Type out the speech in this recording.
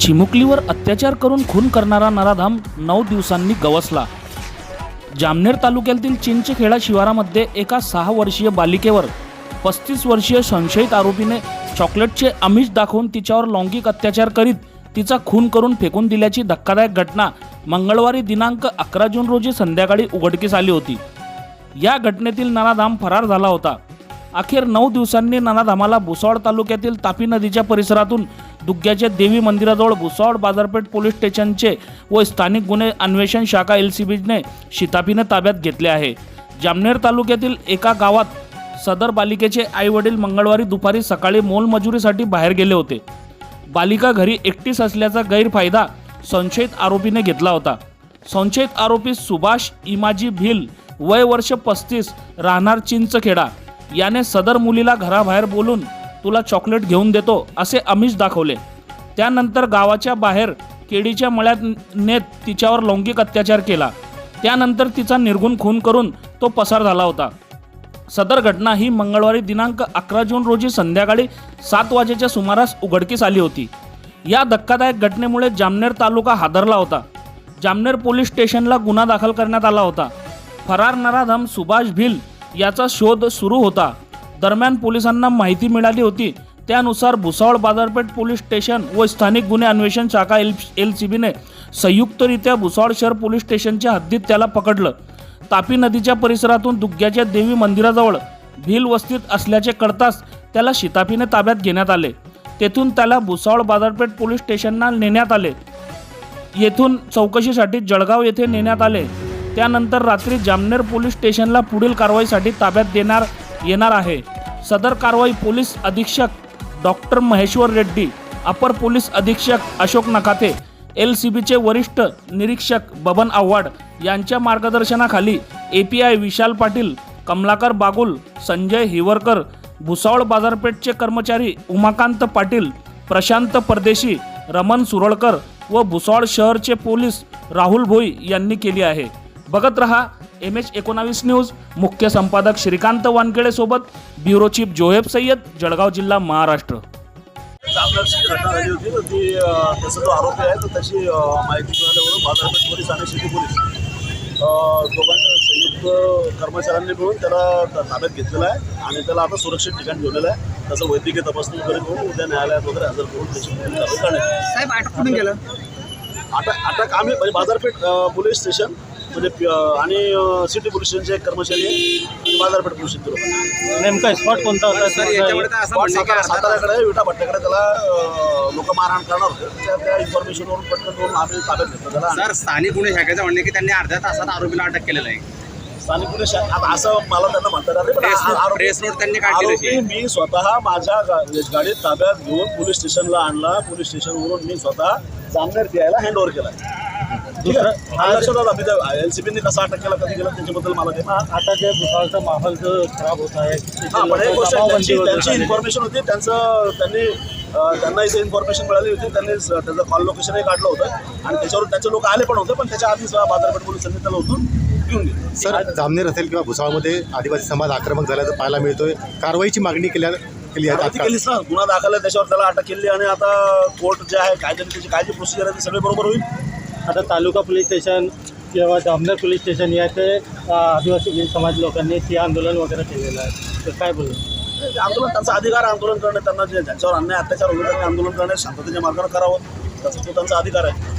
चिमुकलीवर अत्याचार करून खून करणारा नराधाम नऊ दिवसांनी गवसला. जामनेर तालुक्यातील चिंचखेडा शिवारामध्ये एका सहा वर्षीय बालिकेवर पस्तीस वर्षीय संशयित आरोपीने चॉकलेटचे आमिष दाखवून तिच्यावर लैंगिक अत्याचार करीत तिचा खून करून फेकून दिल्याची धक्कादायक घटना मंगळवारी दिनांक अकरा जून रोजी संध्याकाळी उघडकीस आली होती. या घटनेतील नराधाम फरार झाला होता. अखेर नऊ दिवसांनी नराधामाला भुसावळ तालुक्यातील तापी नदीच्या परिसरातून दुग्ग्याच्या देवी मंदिराजवळ भुसावळ बाजारपेठ पोलीस स्टेशनचे व स्थानिक गुन्हे अन्वेषण शाखा एल सी बीने शितापीने ताब्यात घेतले आहे. जामनेर तालुक्यातील एका गावात सदर बालिकेचे आई वडील मंगळवारी दुपारी सकाळी मोलमजुरीसाठी बाहेर गेले होते. बालिका घरी एकटीच असल्याचा गैरफायदा संशयित आरोपीने घेतला होता. संशयित आरोपी सुभाष इमाजी भिल वय वर्ष पस्तीस राहणार चिंचखेडा. याने सदर मुलीला घराबाहेर बोलून तुला चॉकलेट घेऊन देतो असे आमिष दाखवले. त्यानंतर गावाच्या बाहेर केळीच्या मळ्यात नेत तिच्यावर लौंगिक अत्याचार केला. त्यानंतर तिचा निर्गुण खून करून तो पसार झाला होता. सदर घटना ही मंगळवारी दिनांक अकरा जून रोजी संध्याकाळी सात वाजेच्या सुमारास उघडकीस आली होती. या धक्कादायक घटनेमुळे जामनेर तालुका हादरला होता. जामनेर पोलीस स्टेशनला गुन्हा दाखल करण्यात आला होता. फरार नराधम सुभाष भिल याचा शोध सुरू होता. दरम्यान पोलिसांना माहिती मिळाली होती. त्यानुसार भुसावळ बाजारपेठ पोलीस स्टेशन व स्थानिक गुन्हे अन्वेषण शाखा एल एल सी बीने संयुक्तरित्या भुसावळ शहर पोलीस स्टेशनच्या हद्दीत त्याला पकडलं. तापी नदीच्या परिसरातून दुग्ग्याच्या देवी मंदिराजवळ भील वस्तीत असल्याचे कळताच त्याला शितापीने ताब्यात घेण्यात आले. तेथून त्याला भुसावळ बाजारपेठ पोलीस स्टेशनला नेण्यात आले. येथून चौकशीसाठी जळगाव येथे नेण्यात आले. त्यानंतर रात्री जामनेर पोलीस स्टेशनला पुढील कारवाईसाठी ताब्यात देणार येणार आहे. सदर कारवाई पोलीस अधीक्षक डॉक्टर महेश्वर रेड्डी अपर पोलीस अधीक्षक अशोक नकाते एल सी बीचे वरिष्ठ निरीक्षक बबन आव्हाड यांच्या मार्गदर्शनाखाली A P I Vishal Patil Kamalakar Bagul Sanjay Hiwarkar Bhusawal बाजारपेठचे कर्मचारी उमाकांत पाटील प्रशांत परदेशी रमन सुरळकर व भुसावळ शहरचे पोलीस राहुल भोई यांनी केली आहे. बघत रहा एम एच एकोणावीस न्यूज. मुख्य संपादक श्रीकांत वानखेडे सोबत ब्युरो चीफ जोहेब सय्यद जळगाव जिल्हा महाराष्ट्र. चांगल्याची घटना झाली होती तर ती अं, त्याचा जो आरोपी आहे तर त्याची माहिती मिळाल्यावरून बाजारपेठ पोलीस आणि सिटी पोलीस अं, दोघांच्या संयुक्त कर्मचाऱ्यांनी मिळून त्याला त- ताब्यात घेतलेला आहे आणि त्याला आता सुरक्षित ठिकाणी ठेवलेलं आहे. त्याचं वैद्यकीय तपासणी वगैरे करून उद्या न्यायालयात वगैरे हजर करून त्याची कारवाई करण्यात अटक आम्ही म्हणजे बाजारपेठ पोलीस स्टेशन म्हणजे आणि सिटी पोलीस स्टेशनचे एक कर्मचारी आणि बाजारपेठ पोलीस नेमका स्पॉट कोणता होता? अर्धा साताऱ्याकडे विटा भट्ट्याकडे त्याला लोक मारहाण करणार होते. त्या त्या इन्फॉर्मेशनवरून पटकन करून आम्ही ताब्यात घेतलं त्याला. सर स्थानिक गुन्हे शाखेचं म्हणणे की त्यांनी अर्ध्या तासात आरोपीला अटक केलेलं आहे. स्थानिक असं मला त्यांना प्रेस नोट- काढली. मी स्वतः माझ्या गाडीत ताब्यात घेऊन पोलीस स्टेशनला आणला. पोलीस स्टेशनवरून मी स्वतः जामनेर द्यायला हँड ओव्हर केला. ठीक आहे हा लक्षात आलं मी एल सी बीने कसा अटक केला कधी केला त्याच्याबद्दल मला ते आता जे माहोल खराब होत आहे हा पण एक गोष्ट आहे, दबावबंदी त्यांची. इन्फॉर्मेशन होती त्यांचं त्यांनी त्यांना इथे इन्फॉर्मेशन मिळाली होती त्यांनी त्याचं कॉल लोकेशनही काढलं होतं आणि त्याच्यावर त्याचे लोक आले पण होते पण त्याच्या आधीच बाजारपेठ पोलिसांनी त्याला उतरून घेऊन गेले सर जामनेर असेल किंवा भुसावळमध्ये आदिवासी समाज आक्रमक झाल्याचं पाहायला मिळतोय कारवाईची मागणी केल्या केली आहे. केलीच ना गुन्हा दाखल आहे त्याच्यावर त्याला अटक केली आणि आता कोर्ट जे आहे कायद्याने त्याची काय जी प्रोसिजर आहे ती सगळे बरोबर होईल आता तालुका पोलीस स्टेशन किंवा जामनेर पोलीस स्टेशन याचे आदिवासी समाज लोकांनी ते आंदोलन वगैरे केलेलं आहे. तर काय बोलू? ते आंदोलन त्यांचा अधिकार आंदोलन करणे त्यांना जे ज्यांच्यावर अन्याय अत्याचार होतो त्यांनी आंदोलन करणे शांततेच्या मार्गाने करावं त्याचा तो त्यांचा अधिकार आहे.